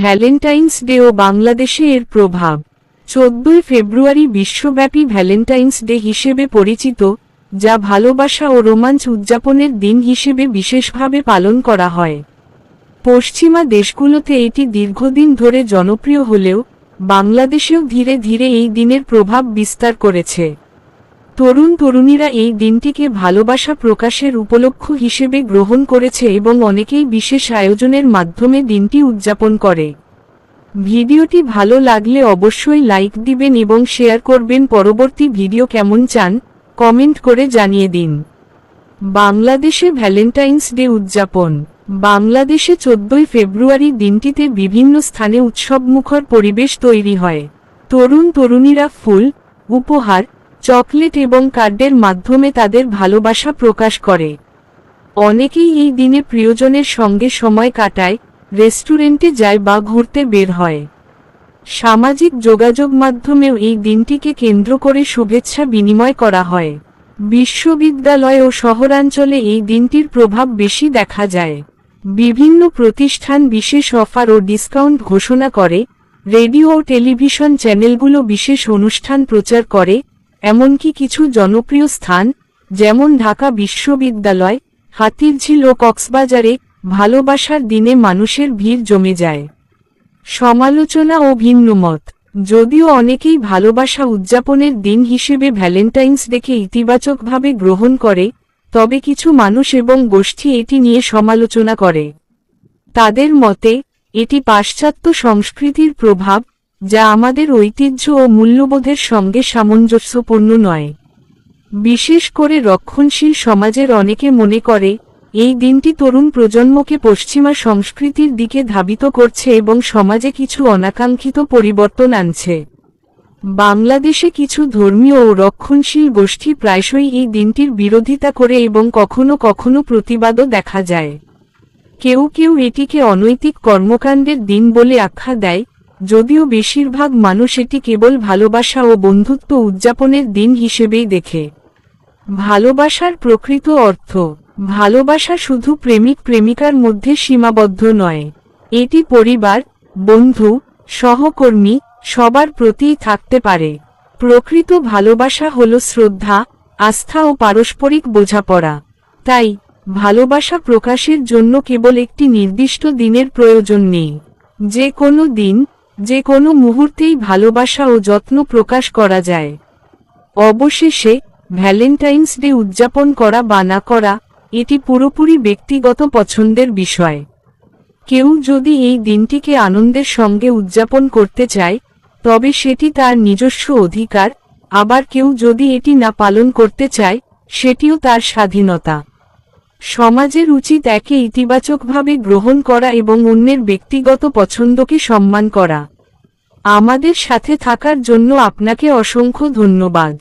Valentine's day ও বাংলাদেশে এর প্রভাব। চোদ্দই ফেব্রুয়ারি বিশ্বব্যাপী ভ্যালেন্টাইন্স ডে হিসেবে পরিচিত, যা ভালোবাসা ও রোমাঞ্চ উদযাপনের দিন হিসেবে বিশেষভাবে পালন করা হয়। পশ্চিমা দেশগুলোতে এটি দীর্ঘদিন ধরে জনপ্রিয় হলেও, বাংলাদেশেও ধীরে ধীরে এই দিনের প্রভাব বিস্তার করেছে। তরুণ তরুণীরা এই দিনটিকে ভালোবাসা প্রকাশের উপলক্ষ হিসেবে গ্রহণ করেছে এবং অনেকেই বিশেষ আয়োজনের মাধ্যমে দিনটি উদযাপন করে। ভিডিওটি ভালো লাগলে অবশ্যই লাইক দিবেন এবং শেয়ার করবেন। পরবর্তী ভিডিও কেমন চান, কমেন্ট করে জানিয়ে দিন। বাংলাদেশে ভ্যালেন্টাইন্স ডে উদযাপন। বাংলাদেশে চোদ্দই ফেব্রুয়ারি দিনটিতে বিভিন্ন স্থানে উৎসবমুখর পরিবেশ তৈরি হয়। তরুণ তরুণীরা ফুল, উপহার চকলেট এবং কার্ডের মাধ্যমে তাদের ভালোবাসা প্রকাশ করে। অনেকেই এই দিনে প্রিয়জনের সঙ্গে সময় কাটায়, রেস্টুরেন্টে যায় বা ঘুরতে বের হয়। সামাজিক যোগাযোগ মাধ্যমেও এই দিনটিকে কেন্দ্র করে শুভেচ্ছা বিনিময় করা হয়। বিশ্ববিদ্যালয় ও শহরাঞ্চলে এই দিনটির প্রভাব বেশি দেখা যায়। বিভিন্ন প্রতিষ্ঠান বিশেষ অফার ও ডিসকাউন্ট ঘোষণা করে, রেডিও ও টেলিভিশন চ্যানেলগুলো বিশেষ অনুষ্ঠান প্রচার করে এমনকি কিছু জনপ্রিয় স্থান, যেমন ঢাকা বিশ্ববিদ্যালয়, হাতিরঝিল ও কক্সবাজারে ভালোবাসার দিনে মানুষের ভিড় জমে যায়। সমালোচনা ও ভিন্নমত, যদিও অনেকেই ভালোবাসা উদযাপনের দিন হিসেবে ভ্যালেন্টাইন্স ডেকে ইতিবাচকভাবে গ্রহণ করে, তবে কিছু মানুষ এবং গোষ্ঠী এটি নিয়ে সমালোচনা করে। তাদের মতে, এটি পাশ্চাত্য সংস্কৃতির প্রভাব যা আমাদের ঐতিহ্য ও মূল্যবোধের সঙ্গে সামঞ্জস্যপূর্ণ নয়। বিশেষ করে রক্ষণশীল সমাজের অনেকে মনে করে, এই দিনটি তরুণ প্রজন্মকে পশ্চিমা সংস্কৃতির দিকে ধাবিত করছে এবং সমাজে কিছু অনাকাঙ্ক্ষিত পরিবর্তন আনছে। বাংলাদেশে কিছু ধর্মীয় ও রক্ষণশীল গোষ্ঠী প্রায়শই এই দিনটির বিরোধিতা করে এবং কখনো কখনো প্রতিবাদও দেখা যায়। কেউ কেউ এটিকে অনৈতিক কর্মকাণ্ডের দিন বলে আখ্যা দেয় যদিও বেশিরভাগ মানুষ এটি কেবল ভালোবাসা ও বন্ধুত্ব উদযাপনের দিন হিসেবেই দেখে। ভালোবাসার প্রকৃত অর্থ, ভালোবাসা শুধু প্রেমিক প্রেমিকার মধ্যে সীমাবদ্ধ নয়। এটি পরিবার, বন্ধু, সহকর্মী, সবার প্রতিই থাকতে পারে। প্রকৃত ভালোবাসা হল শ্রদ্ধা, আস্থা ও পারস্পরিক বোঝাপড়া। তাই, ভালোবাসা প্রকাশের জন্য কেবল একটি নির্দিষ্ট দিনের প্রয়োজন নেই। যে কোনো দিন যে কোনো মুহূর্তেই ভালোবাসা ও যত্ন প্রকাশ করা যায়। অবশেষে, ভ্যালেন্টাইন্স ডে উদযাপন করা বা না করা, এটি পুরোপুরি ব্যক্তিগত পছন্দের বিষয়। কেউ যদি এই দিনটিকে আনন্দের সঙ্গে উদযাপন করতে চায়, তবে সেটি তার নিজস্ব অধিকার, আবার কেউ যদি এটি না পালন করতে চায়, সেটিও তার স্বাধীনতা। সমাজের উচিত একে ইতিবাচকভাবে গ্রহণ করা এবং অন্যের ব্যক্তিগত পছন্দকে সম্মান করা। আমাদের সাথে থাকার জন্য আপনাকে অসংখ্য ধন্যবাদ।